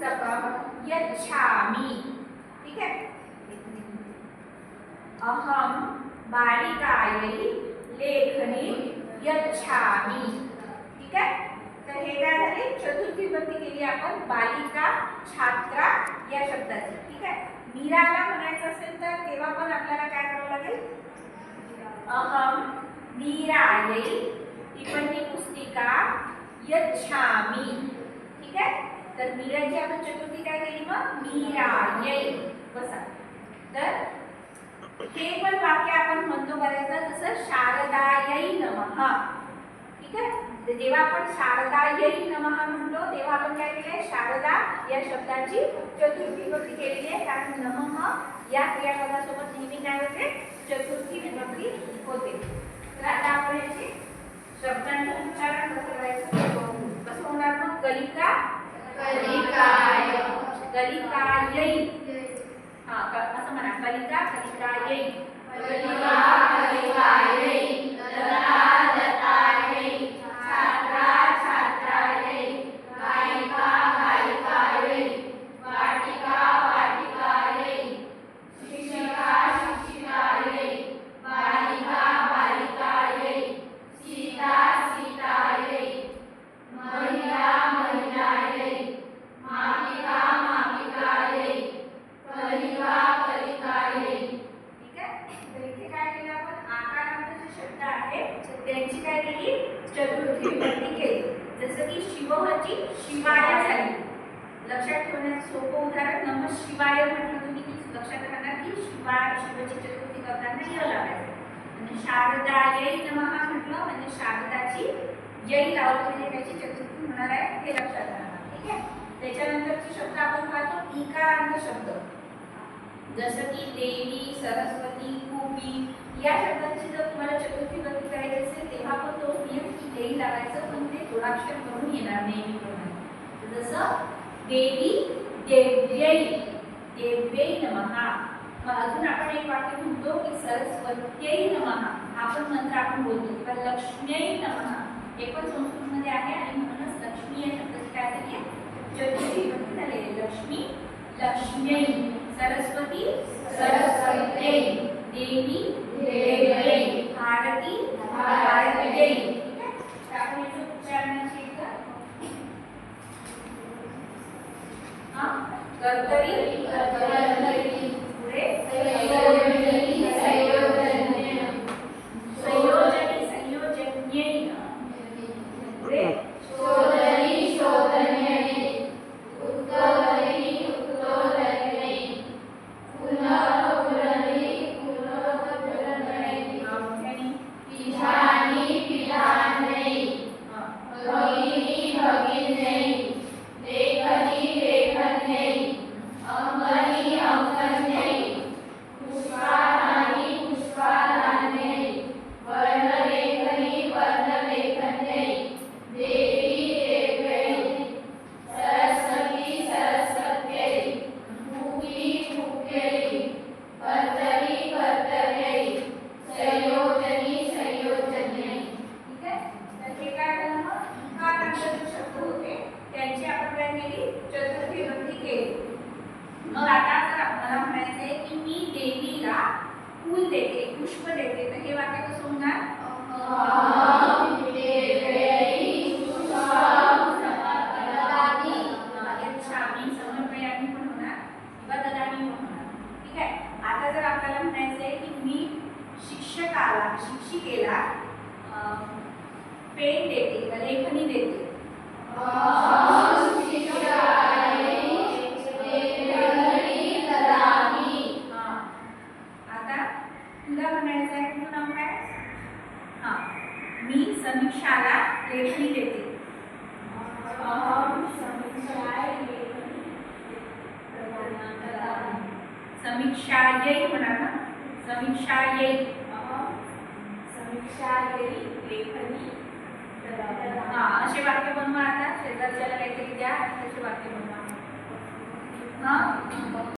पुस्तकं यच्छामि। ठीक आहे अहम बालिकायै लेखनी यच्छामि। ठीक आहे तर हे काय झाले? चतुर्थी विभक्ती केली आपण बालिका छात्रा या शब्दाची. ठीक आहे मीराला म्हणायचं असेल तर तेव्हा पण आपल्याला काय करावं लागेल? अहम मीरायै टिप्पणी पुस्तिका यच्छामि. ठीक आहे तर मीराची आपण चतुर्थी काय केली मग? मीरा मीरायै बसा. तर हे पण वाक्य आपण म्हणतो बऱ्याचदा जसं शारदायै नमः. ठीक आहे? जेव्हा आपण शारदा शारदायै नमः म्हणतो तेव्हा आपण काय केलंय? शारदा या शब्दाची चतुर्थी विभक्ती केलेली आहे. कारण नमः या क्रियापदासोबत नेहमी काय होते? चतुर्थी विभक्ती होते. तर आता आपण याचे शब्दांचं उच्चारण कसं करायचं ते बघू. कसं होणार मग कलिका कलिकाय. कलिकायै हा क- असं म्हणा कलिका कलिकायै कलिका शिवहची शिवाय झाली. लक्षात ठेवण्याचं सोपं उदाहरण नम शिवाय म्हटलं तुम्ही की लक्षात राहणार की शिवाय शिवची चतुर्थी करताना य लावायचं. म्हणजे शारदा येई नमः म्हटलं म्हणजे शारदाची येई लावलं म्हणजे त्याची चतुर्थी होणार आहे हे लक्षात राहणार. ठीक आहे? त्याच्यानंतरचे शब्द आपण पाहतो इकारांत शब्द. जसं की देवी सरस्वती कुबी या शब्दांची जर तुम्हाला चतुर्थी विभक्ती करायची असेल तेव्हा पण तो नियम की देई लावायचं पण ते जोडाक्षर म्हणून येणार नेहमीप्रमाणे जसं देवी देव्यई देव्यई नमः. मग अजून आपण एक वाक्य म्हणतो की सरस्वत्यै नमः. हा पण मंत्र आपण बोलतो. किंवा लक्ष्म्यै नमहा हे पण संस्कृतमध्ये आहे आणि म्हणूनच लक्ष्मी या शब्दाची काय झाली आहे चतुर्थी विभक्ती झालेली लक्ष्मी लक्ष्म्यई सरस्वती सरस्वत्यै देवी फूल देते पुष्प देते. तर हे वाक्य कसं होणार? पण होणार होणार. ठीक आहे? आता जर आपल्याला म्हणायचं आहे की मी शिक्षकाला शिक्षिकेला पेन देते लेखनी देते. तुला म्हणायचं आहे तुझं नाव काय? हां. मी समीक्षाला लेखनी देते. समीक्षा येई म्हणा ना. समीक्षा येई समीक्षा येई लेखनी ददामि हा असे वाक्य बनवा आता. शेजारच्याला काहीतरी द्या असे वाक्य बनवा. हा?